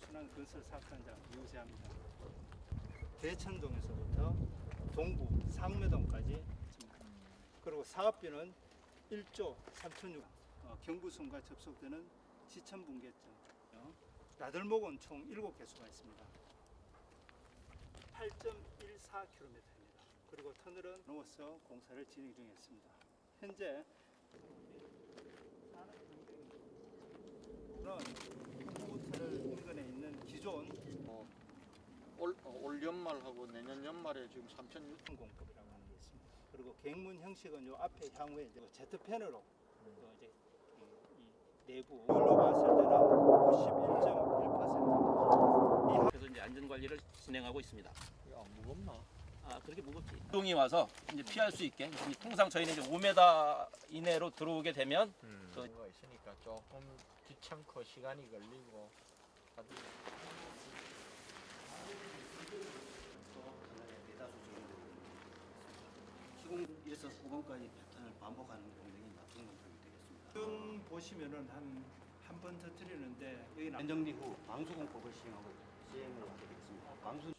관한 건설 사건장 유세합니다. 대천동에서부터 동구 상매동까지 그리고 사업비는 1조 3천육 어, 경부선과 접속되는 지천 분계점 나들목은 총 7개소가 있습니다. 8.14km입니다. 그리고 터널은 넘어서 공사를 진행 중에 있습니다. 현재 인근에 있는 기존 어, 올, 어, 올 연말하고 내년 연말에 지금 3천 공법이라고 하는 게 있습니다. 그리고 갱문 형식은 요 앞에 향후에 이제 Z 패널로 그 이제 이, 이 내부 이걸로 봤을 때는 91.1%. 그래서 이제 안전 관리를 진행하고 있습니다. 야 무겁나? 아 그렇게 무겁지. 동이 와서 이제 피할 수 있게 이 통상 저희는 이제 5m 이내로 들어오게 되면 음. 그- 그거 있으니까 조금 귀찮고 시간이 걸리고 다들 시공에서 후반까지 패턴을 반복하는 공정이 낮은 공정이 되겠습니다. 지금 보시면은 한 한 번 터뜨리는데 여기 나 안정리 후 방수공법을 시행하고 시행을 하게 되겠습니다. 방수